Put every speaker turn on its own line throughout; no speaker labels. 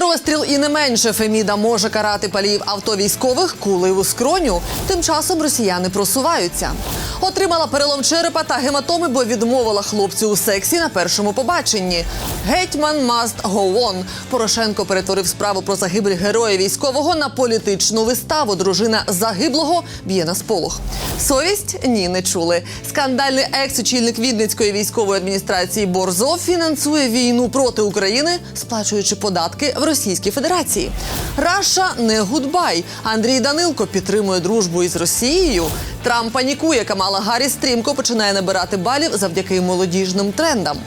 Розстріл і не менше Феміда може карати паліїв авто військових кулею у скроню. Тим часом росіяни просуваються. Отримала перелом черепа та гематоми, бо відмовила хлопцю у сексі на першому побаченні. Гетьман go on. Порошенко перетворив справу про загибель героя військового на політичну виставу. Дружина загиблого б'є на сполох. Совість ні, не чули. Скандальний екс-очільник Відницької військової адміністрації Борзов фінансує війну проти України, сплачуючи податки в Російській Федерації. Раша не гудбай. Андрій Данилко підтримує дружбу із Росією. Трамп панікує. Камала Гарріс стрімко починає набирати балів завдяки молодіжним трендам.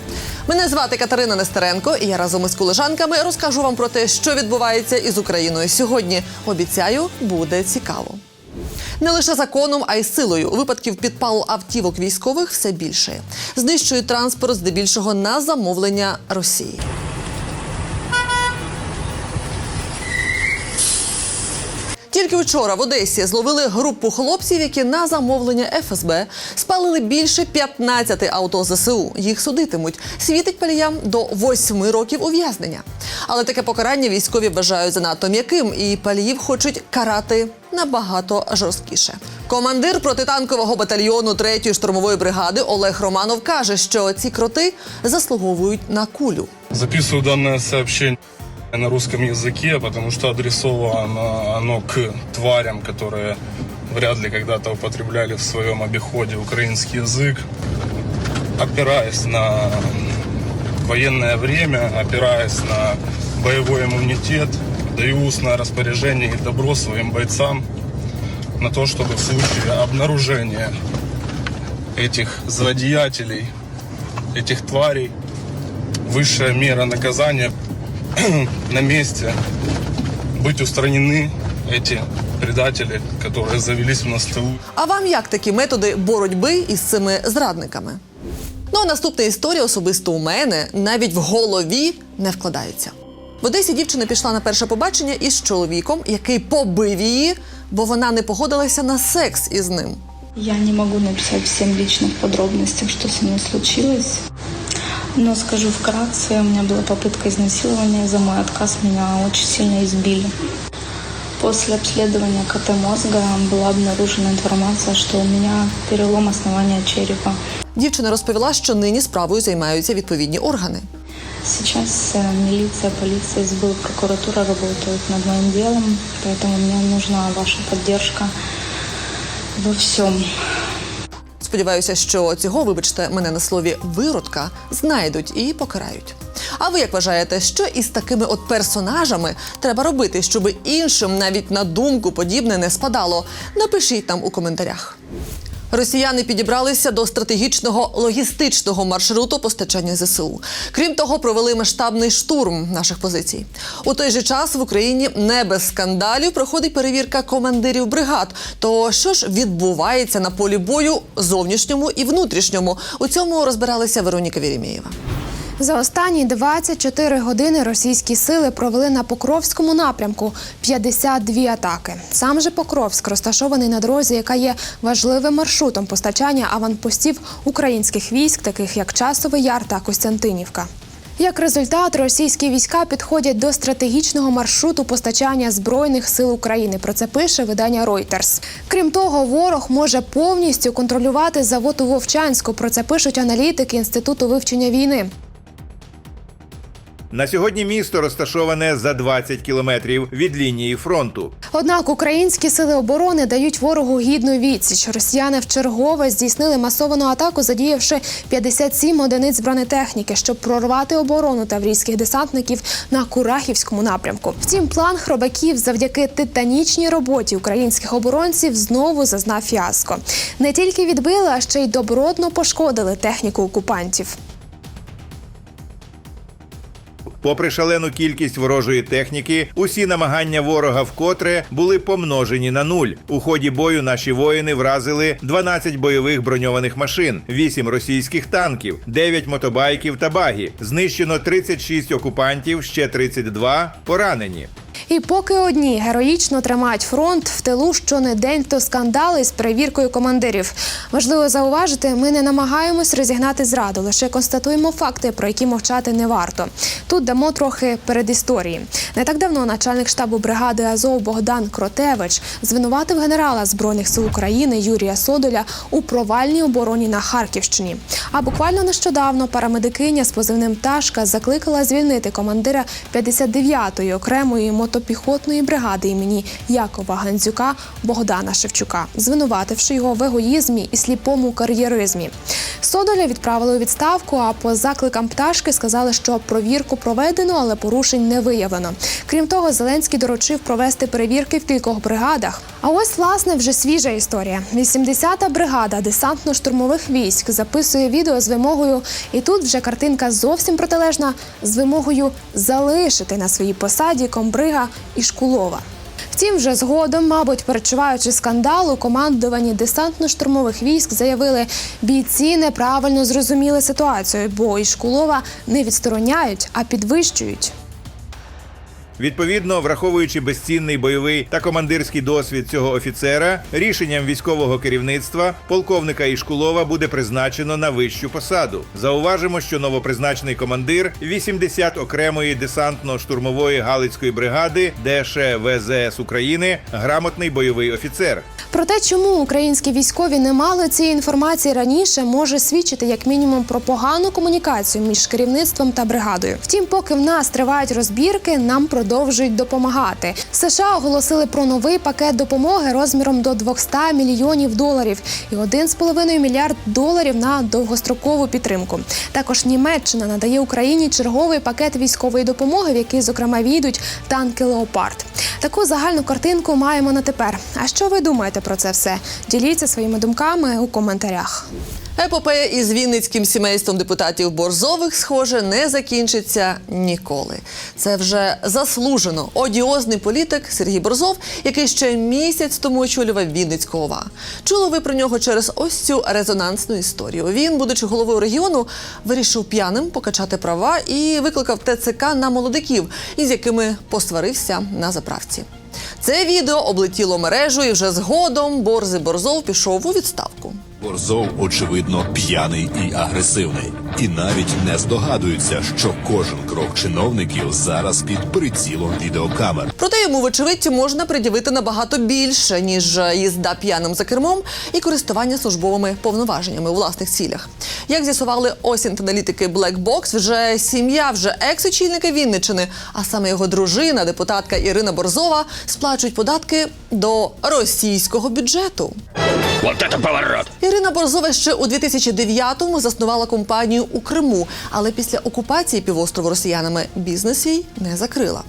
Мене звати Катерина Нестеренко, і я разом із колежанками розкажу вам про те, що відбувається із Україною сьогодні. Обіцяю, буде цікаво. Не лише законом, а й силою. Випадків підпалу автівок військових все більше. Знищують транспорт здебільшого на замовлення Росії. Тільки вчора в Одесі зловили групу хлопців, які на замовлення ФСБ спалили більше 15 авто ЗСУ. Їх судитимуть. Світить паліям до 8 років ув'язнення. Але таке покарання військові вважають занадто м'яким, і паліїв хочуть карати набагато жорсткіше. Командир протитанкового батальйону 3-ї штурмової бригади Олег Романов каже, що ці кроти заслуговують на кулю.
Записываю данное сообщение на русском языке, потому что адресовано оно к тварям, которые вряд ли когда-то употребляли в своем обиходе украинский язык. Опираясь на военное время, опираясь на боевой иммунитет, даю устное распоряжение и добро своим бойцам на то, чтобы в случае обнаружения этих злодеятелей, этих тварей, высшая мера наказания на месте быть устранены эти предатели, которые завелись у нас в тылу.
А вам як такі методи боротьби із цими зрадниками? Ну а наступна історія особисто у мене навіть в голові не вкладається. В Одесі дівчина пішла на перше побачення із чоловіком, який побив її, бо вона не погодилася на секс із ним.
Я не могу написать всем личных подробностях, что со мной случилось. Но скажу вкратце, у меня была попытка изнасилования, за мой отказ меня очень сильно избили. После обследования КТ мозга была обнаружена информация, что у меня перелом основания черепа.
Дівчина розповіла, що нині справою займаються відповідні органи.
Сейчас э, милиция, полиция, СБУ, прокуратура работают над моим делом, поэтому мне нужна ваша поддержка во всем.
Сподіваюся, що цього, вибачте, мене на слові виродка знайдуть і покарають. А ви як вважаєте, що із такими от персонажами треба робити, щоб іншим навіть на думку подібне не спадало? Напишіть там у коментарях. Росіяни підібралися до стратегічного логістичного маршруту постачання ЗСУ. Крім того, провели масштабний штурм наших позицій. У той же час в Україні не без скандалів проходить перевірка командирів бригад. То що ж відбувається на полі бою зовнішньому і внутрішньому? У цьому розбиралася Вероніка Вєрімєєва.
За останні 24 години російські сили провели на Покровському напрямку 52 атаки. Сам же Покровськ розташований на дорозі, яка є важливим маршрутом постачання аванпостів українських військ, таких як Часовий Яр та Костянтинівка. Як результат, російські війська підходять до стратегічного маршруту постачання збройних сил України. Про це пише видання Reuters. Крім того, ворог може повністю контролювати завод у Вовчанську. Про це пишуть аналітики інституту вивчення війни.
На сьогодні місто розташоване за 20 кілометрів від лінії фронту.
Однак українські сили оборони дають ворогу гідну відсіч. Росіяни вчергове здійснили масовану атаку, задіявши 57 одиниць бронетехніки, щоб прорвати оборону таврійських десантників на Курахівському напрямку. Втім, план хробаків завдяки титанічній роботі українських оборонців знову зазнав фіаско. Не тільки відбили, а ще й добротно пошкодили техніку окупантів.
Попри шалену кількість ворожої техніки, усі намагання ворога вкотре були помножені на нуль. У ході бою наші воїни вразили 12 бойових броньованих машин, 8 російських танків, 9 мотобайків та багі. Знищено 36 окупантів, ще 32 поранені.
І поки одні героїчно тримають фронт в тилу щонедень, то скандали з перевіркою командирів. Важливо зауважити, ми не намагаємось розігнати зраду, лише констатуємо факти, про які мовчати не варто. Тут дамо трохи передісторії. Не так давно начальник штабу бригади Азов Богдан Кротевич звинуватив генерала збройних сил України Юрія Содоля у провальній обороні на Харківщині. А буквально нещодавно парамедикиня з позивним Ташка закликала звільнити командира 59-ї окремої мотопіхотної бригади імені Якова Гандзюка Богдана Шевчука, звинувативши його в егоїзмі і сліпому кар'єризмі. Содоля відправили у відставку. А по закликам пташки сказали, що провірку проведено, але порушень не виявлено. Крім того, Зеленський доручив провести перевірки в кількох бригадах. А ось власне вже свіжа історія. 80-та бригада десантно-штурмових військ записує відео з вимогою, і тут вже картинка зовсім протилежна з вимогою залишити на своїй посаді комбрига і Шкулова. Втім, вже згодом, мабуть, перечуваючи скандал, у командуванні десантно-штурмових військ заявили, бійці неправильно зрозуміли ситуацію, бо і Шкулова не відстороняють, а підвищують.
Відповідно, враховуючи безцінний бойовий та командирський досвід цього офіцера, рішенням військового керівництва полковника Ішкулова буде призначено на вищу посаду. Зауважимо, що новопризначений командир 80 окремої десантно-штурмової галицької бригади ДШ ВЗС України грамотний бойовий офіцер.
Про те, чому українські військові не мали цієї інформації раніше, може свідчити як мінімум про погану комунікацію між керівництвом та бригадою. Втім, поки в нас тривають розбірки, нам продовжують допомагати. США оголосили про новий пакет допомоги розміром до 200 мільйонів доларів і 1,5 мільярд доларів на довгострокову підтримку. Також Німеччина надає Україні черговий пакет військової допомоги, в який, зокрема, війдуть танки Леопард. Таку загальну картинку маємо на тепер. А що ви думаєте про це все? Діліться своїми думками у коментарях.
Епопея із вінницьким сімейством депутатів Борзових, схоже, не закінчиться ніколи. Це вже заслужено одіозний політик Сергій Борзов, який ще місяць тому очолював Вінницьку ОВА. Чули ви про нього через ось цю резонансну історію. Він, будучи головою регіону, вирішив п'яним покачати права і викликав ТЦК на молодиків, із якими посварився на заправці. Це відео облетіло мережу, і вже згодом Борзи Борзов пішов у відставку.
Борзов, очевидно, п'яний і агресивний, і навіть не здогадується, що кожен крок чиновників зараз під прицілом відеокамер.
Проте йому, вочевидь, можна пред'явити набагато більше, ніж їзда п'яним за кермом і користування службовими повноваженнями у власних цілях. Як з'ясували осінт-аналітики Black Box, вже сім'я вже екс-очільника Вінничини, а саме його дружина, депутатка Ірина Борзова, сплачують податки до російського бюджету.
Вот это поворот!
Ірина Борзова ще у 2009-му заснувала компанію у Криму, але після окупації півострову росіянами бізнес їй не закрила.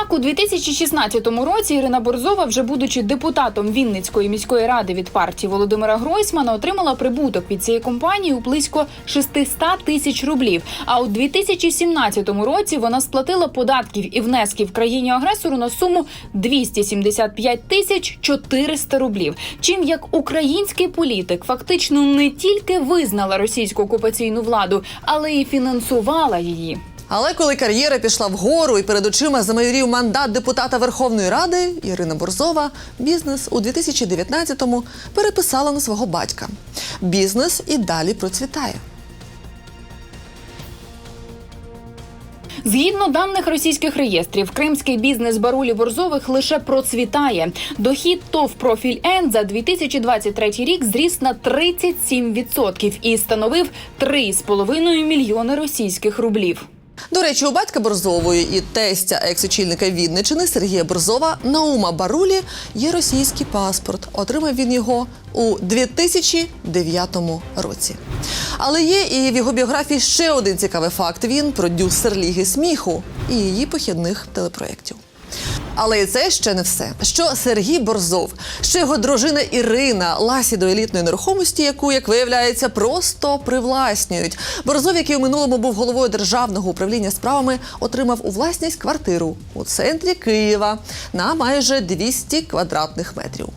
Так, у 2016 році Ірина Борзова, вже будучи депутатом Вінницької міської ради від партії Володимира Гройсмана, отримала прибуток від цієї компанії у близько 600 тисяч рублів. А у 2017 році вона сплатила податків і внесків країні агресору на суму 275 тисяч 400 рублів. Чим як український політик фактично не тільки визнала російську окупаційну владу, але й фінансувала її.
Але коли кар'єра пішла вгору і перед очима замайорів мандат депутата Верховної Ради, Ірина Борзова бізнес у 2019-му переписала на свого батька. Бізнес і далі процвітає.
Згідно даних російських реєстрів, кримський бізнес барулі Борзових лише процвітає. Дохід ТОВ профіль Н за 2023 рік зріс на 37% і становив 3,5 мільйони російських рублів.
До речі, у батька Борзової і тестя екс-очільника Вінничини Сергія Борзова Наума Барулі є російський паспорт. Отримав він його у 2009 році. Але є і в його біографії ще один цікавий факт: він продюсер Ліги сміху і її похідних телепроєктів. Але і це ще не все. Що Сергій Борзов, що його дружина Ірина ласі до елітної нерухомості, яку, як виявляється, просто привласнюють. Борзов, який у минулому був головою державного управління справами, отримав у власність квартиру у центрі Києва на майже 200 квадратних метрів.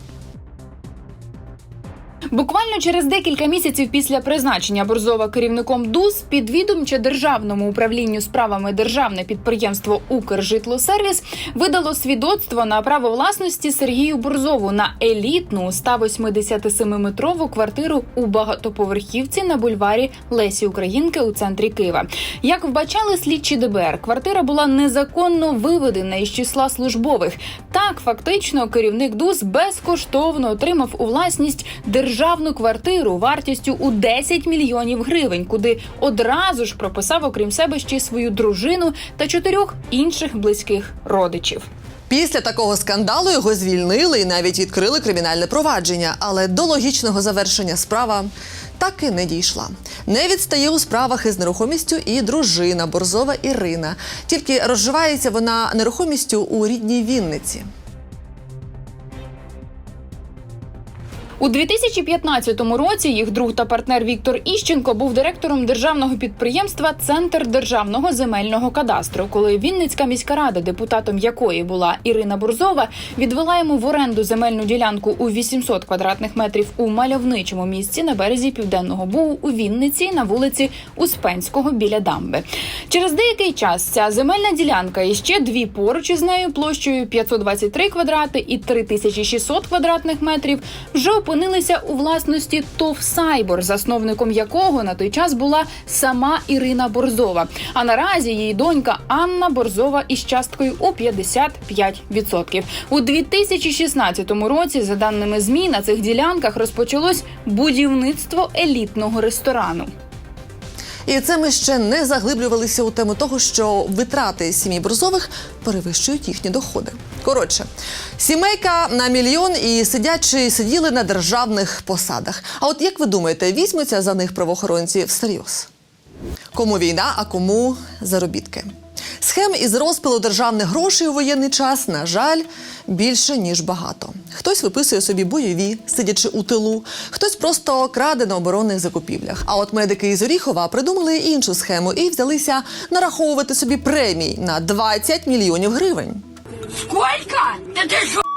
Буквально через декілька місяців після призначення Борзова керівником ДУС підвідомче державному управлінню справами державне підприємство Укржитлосервіс видало свідоцтво на право власності Сергію Борзову на елітну 187-метрову квартиру у багатоповерхівці на бульварі Лесі Українки у центрі Києва. Як вбачали слідчі ДБР, квартира була незаконно виведена із числа службових. Так, фактично, керівник ДУС безкоштовно отримав у власність державну квартиру вартістю у 10 мільйонів гривень, куди одразу ж прописав, окрім себе, ще свою дружину та чотирьох інших близьких родичів.
Після такого скандалу його звільнили і навіть відкрили кримінальне провадження, але до логічного завершення справа так і не дійшла. Не відстає у справах із нерухомістю і дружина Борзова Ірина. Тільки розживається вона нерухомістю у рідній Вінниці.
У 2015 році їх друг та партнер Віктор Іщенко був директором державного підприємства Центр державного земельного кадастру. Коли Вінницька міська рада, депутатом якої була Ірина Бурзова, відвела йому в оренду земельну ділянку у 800 квадратних метрів у мальовничому місці на березі південного бугу у Вінниці на вулиці Успенського біля дамби. Через деякий час ця земельна ділянка і ще дві поруч із нею площею 523 квадрати і 3600 квадратних метрів вже опинилися у власності ТОВ Сайбор, засновником якого на той час була сама Ірина Борзова. А наразі її донька Анна Борзова із часткою у 55%. У 2016 році, за даними ЗМІ, на цих ділянках розпочалось будівництво елітного ресторану.
І це ми ще не заглиблювалися у тему того, що витрати сім'ї Борзових перевищують їхні доходи. Коротше, сімейка на мільйон і сидячи сиділи на державних посадах. А от як ви думаєте, візьмуться за них правоохоронці всерйоз? Кому війна, а кому заробітки? Схем із розпилу державних грошей у воєнний час, на жаль, більше ніж багато. Хтось виписує собі бойові, сидячи у тилу, хтось просто краде на оборонних закупівлях. А от медики із Оріхова придумали іншу схему і взялися нараховувати собі премій на 20 мільйонів гривень.
Скільки? Та ти что?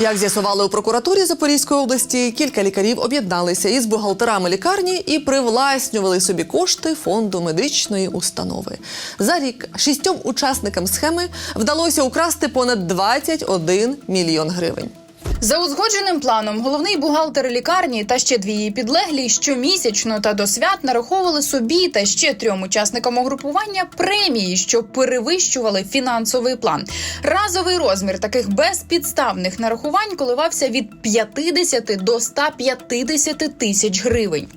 Як з'ясували у прокуратурі Запорізької області, кілька лікарів об'єдналися із бухгалтерами лікарні і привласнювали собі кошти фонду медичної установи. За рік шістьом учасникам схеми вдалося украсти понад 21 мільйон гривень.
За узгодженим планом, головний бухгалтер лікарні та ще дві її підлеглі щомісячно та до свят нараховували собі та ще трьом учасникам угрупування премії, що перевищували фінансовий план. Разовий розмір таких безпідставних нарахувань коливався від 50 до 150 тисяч гривень.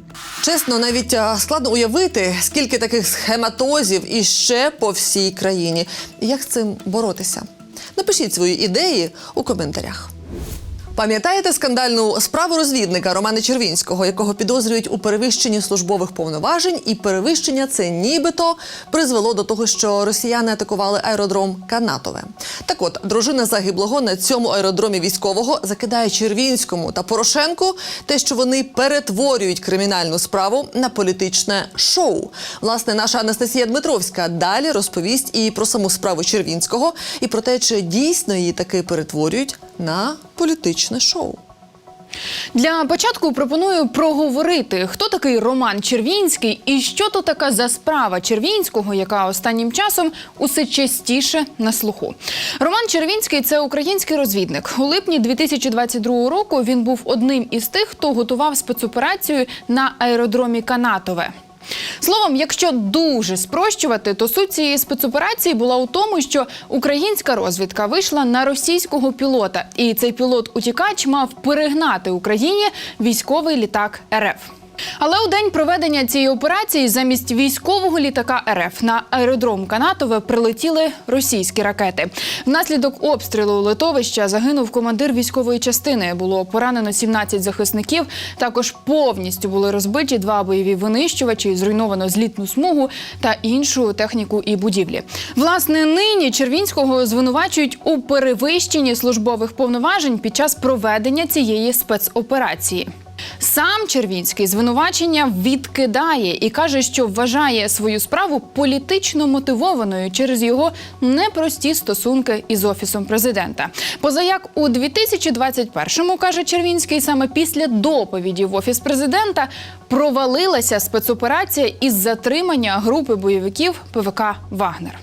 Чесно, навіть складно уявити, скільки таких схематозів іще по всій країні. Як з цим боротися? Напишіть свої ідеї у коментарях. Пам'ятаєте скандальну справу розвідника Романа Червінського, якого підозрюють у перевищенні службових повноважень, і перевищення це нібито призвело до того, що росіяни атакували аеродром Канатове. Так от, дружина загиблого на цьому аеродромі військового закидає Червінському та Порошенку те, що вони перетворюють кримінальну справу на політичне шоу. Власне, наша Анастасія Дмитровська далі розповість і про саму справу Червінського, і про те, чи дійсно її таки перетворюють на політичне шоу.
Для початку пропоную проговорити, хто такий Роман Червінський і що то така за справа Червінського, яка останнім часом усе частіше на слуху. Роман Червінський це український розвідник. У липні 2022 року він був одним із тих, хто готував спецоперацію на аеродромі Канатове. Словом, якщо дуже спрощувати, то суть цієї спецоперації була у тому, що українська розвідка вийшла на російського пілота, і цей пілот-утікач мав перегнати Україні військовий літак РФ. Але у день проведення цієї операції замість військового літака РФ на аеродром Канатове прилетіли російські ракети. Внаслідок обстрілу литовища загинув командир військової частини. Було поранено 17 захисників. Також повністю були розбиті два бойові винищувачі, зруйновано злітну смугу та іншу техніку і будівлі. Власне, нині Червінського звинувачують у перевищенні службових повноважень під час проведення цієї спецоперації. Сам Червінський звинувачення відкидає і каже, що вважає свою справу політично мотивованою через його непрості стосунки із офісом президента. Позаяк у 2021-му, каже Червінський, саме після доповіді в офіс президента провалилася спецоперація із затримання групи бойовиків ПВК Вагнер.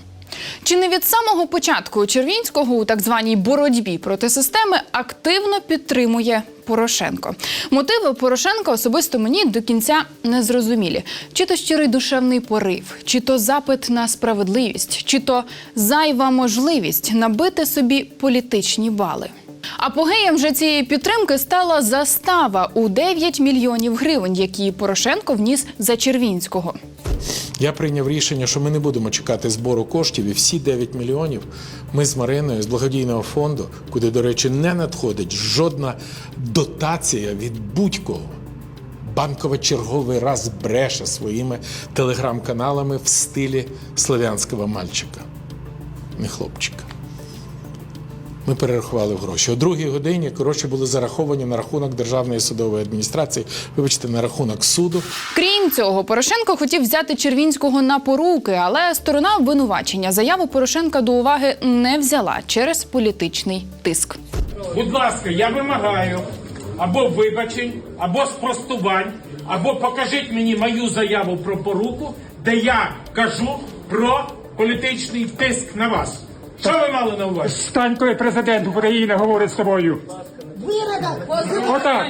Чи не від самого початку Червінського у так званій боротьбі проти системи активно підтримує Порошенко? Мотиви Порошенка особисто мені до кінця не зрозумілі. Чи то щирий душевний порив, чи то запит на справедливість, чи то зайва можливість набити собі політичні бали. Апогеєм же цієї підтримки стала застава у 9 мільйонів гривень, які Порошенко вніс за Червінського.
Я прийняв рішення, що ми не будемо чекати збору коштів, і всі 9 мільйонів ми з Мариною з благодійного фонду, куди, до речі, не надходить жодна дотація від будь-кого. Банкова черговий раз бреше своїми телеграм-каналами в стилі слов'янського мальчика, не хлопчика. Ми перерахували гроші. О другій годині гроші були зараховані на рахунок Державної судової адміністрації, вибачте, на рахунок суду.
Крім цього, Порошенко хотів взяти Червінського на поруки, але сторона обвинувачення заяву Порошенка до уваги не взяла через політичний тиск.
Будь ласка, я вимагаю або вибачень, або спростувань, або покажіть мені мою заяву про поруку, де я кажу про політичний тиск на вас. Що ви мали на увазі?
Стань, коли президент України говорить з тобою. Отак.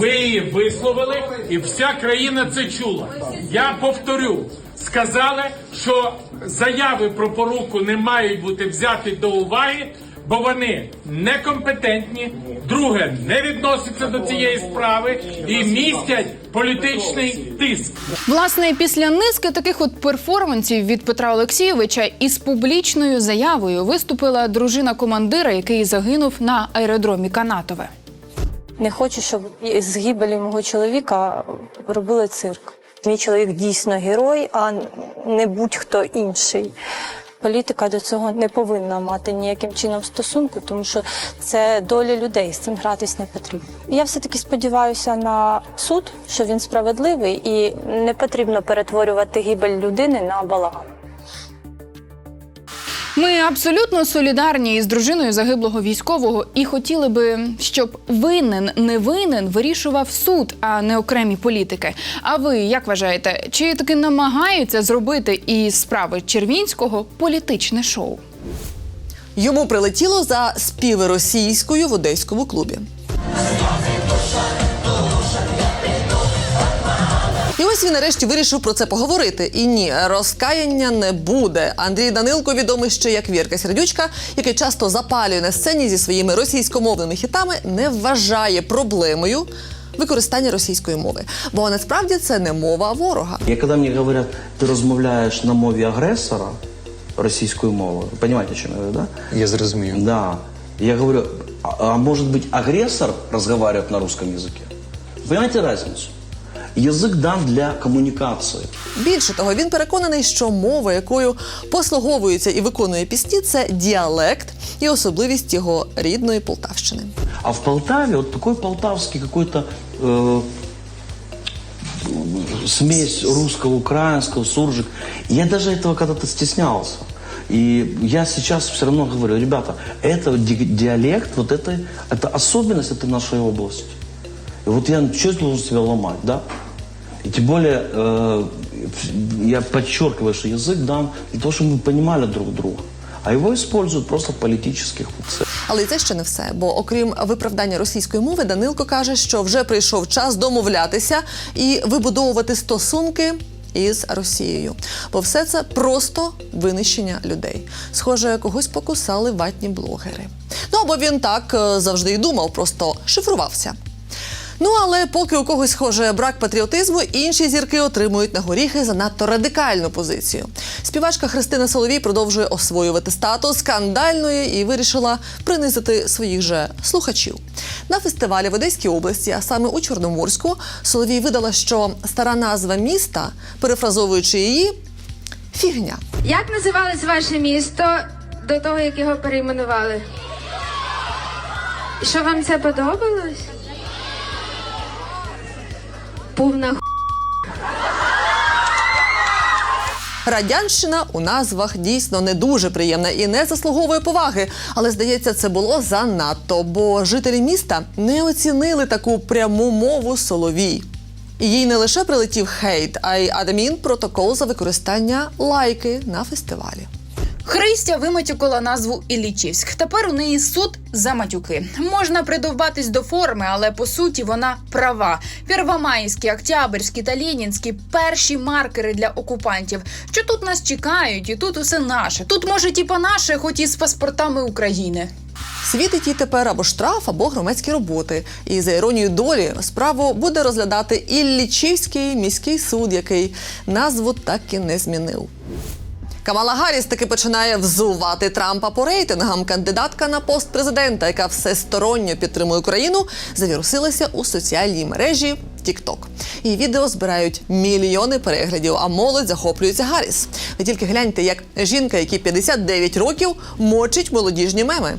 Ви її висловили, і вся країна це чула. Я повторю, сказали, що заяви про поруку не мають бути взяті до уваги, бо вони некомпетентні, друге, не відносяться до цієї справи і містять політичний тиск.
Власне, після низки таких от перформансів від Петра Олексійовича із публічною заявою виступила дружина командира, який загинув на аеродромі Канатове.
Не хочу, щоб з гибелі мого чоловіка робили цирк. Мій чоловік дійсно герой, а не будь-хто інший. Політика до цього не повинна мати ніяким чином стосунку, тому що це доля людей, з цим гратись не потрібно. Я все-таки сподіваюся на суд, що він справедливий, і не потрібно перетворювати гибель людини на балаган.
Ми абсолютно солідарні із дружиною загиблого військового і хотіли би, щоб винен не винен вирішував суд, а не окремі політики. А ви як вважаєте, чи таки намагаються зробити із справи Червінського політичне шоу?
Йому прилетіло за співи російською в одеському клубі. І ось він нарешті вирішив про це поговорити. І ні, розкаяння не буде. Андрій Данилко відомий ще як Вірка Сердючка, який часто запалює на сцені зі своїми російськомовними хітами, не вважає проблемою використання російської мови. Бо насправді це не мова ворога.
І коли мені говорять, ти розмовляєш на мові агресора російською мовою, ви розумієте, що я говорю, да?
Я зрозумів.
Да. Я говорю, а, а может быть агрессор разговаривает на русском языке? Понимаете разницу? Язык дан для коммуникации.
Більше того, він переконаний, що мова, якою послуговується і виконує пісні, це діалект і особливість його рідної Полтавщини.
А в Полтаве вот такой полтавский какой-то э, смесь русского, украинского, суржик. Я даже этого когда-то стеснялся. И я сейчас все равно говорю, ребята, это ди- диалект, вот это, это особенность этой нашей области. И вот я что должен себя ломать, да? И тем более, э, я подчеркиваю, что язык дан для того, чтобы мы понимали друг друга. А его используют просто в политических целях.
Але і це ще не все. Бо окрім виправдання російської мови, Данилко каже, що вже прийшов час домовлятися і вибудовувати стосунки. Із Росією, бо все це просто винищення людей. Схоже, когось покусали ватні блогери. Ну або він так е, завжди і думав, просто шифрувався. Ну але поки у когось схоже брак патріотизму, інші зірки отримують на горіхи занадто радикальну позицію. Співачка Христина Соловій продовжує освоювати статус скандальної і вирішила принизити своїх же слухачів. На фестивалі в Одеській області, а саме у Чорноморську, Соловій видала, що стара назва міста, перефразовуючи її, фігня.
Як називалось ваше місто до того, як його перейменували?
Що вам це подобалось? Повна
Радянщина у назвах дійсно не дуже приємна і не заслуговує поваги. Але здається, це було занадто, бо жителі міста не оцінили таку пряму мову Соловій. І їй не лише прилетів хейт, а й адмінпротокол за використання лайки на фестивалі.
Христя виматюкала назву Іллічівськ. Тепер у неї суд за матюки. Можна придовбатись до форми, але по суті вона права. Первомайські, Октябрьські та Ленінські перші маркери для окупантів. Що тут нас чекають, і тут усе наше. Тут може типа наше, хоч і з паспортами України.
Світить їй тепер або штраф, або громадські роботи. І за іронією долі справу буде розглядати Іллічівський міський суд, який назву так і не змінив. Камала Гарріс таки починає взувати Трампа по рейтингам. Кандидатка на пост президента, яка всесторонньо підтримує Україну, завірусилася у соціальній мережі TikTok. Її відео збирають мільйони переглядів, а молодь захоплюється Гарріс. Ви тільки гляньте, як жінка, якій 59 років, мочить молодіжні меми.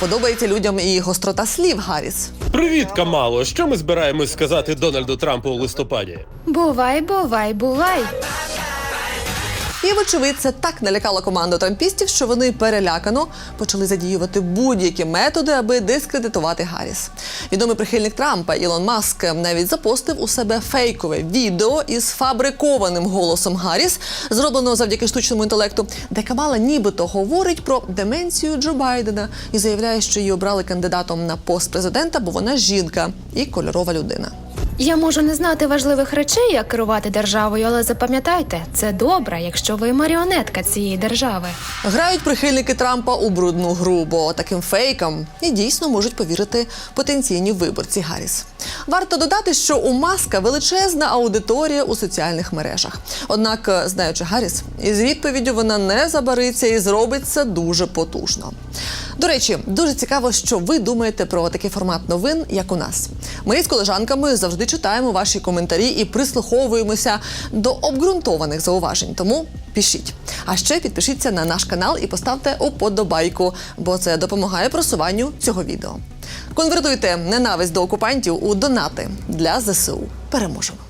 Подобається людям і гострота слів Гарріс.
Привіт, Камало. Що ми збираємось сказати Дональду Трампу у листопаді?
Бувай, бувай, бувай.
І, вочевидь, це так налякало команду трампістів, що вони перелякано почали задіювати будь-які методи, аби дискредитувати Гарріс. Відомий прихильник Трампа Ілон Маск навіть запостив у себе фейкове відео із фабрикованим голосом Гарріс, зробленого завдяки штучному інтелекту, де Камала нібито говорить про деменцію Джо Байдена і заявляє, що її обрали кандидатом на пост президента, бо вона жінка і кольорова людина.
Я можу не знати важливих речей, як керувати державою, але запам'ятайте, це добре, якщо ви маріонетка цієї держави.
Грають прихильники Трампа у брудну гру, бо таким фейкам і дійсно можуть повірити потенційні виборці Гарріс. Варто додати, що у Маска величезна аудиторія у соціальних мережах. Однак, е, знаючи Гарріс, із відповіддю вона не забариться і зробить це дуже потужно. До речі, дуже цікаво, що ви думаєте про такий формат новин, як у нас. Ми з колежанками завжди читаємо ваші коментарі і прислуховуємося до обґрунтованих зауважень. Тому пишіть. А ще підпишіться на наш канал і поставте уподобайку, бо це допомагає просуванню цього відео. Конвертуйте ненависть до окупантів у донати для ЗСУ. Переможемо!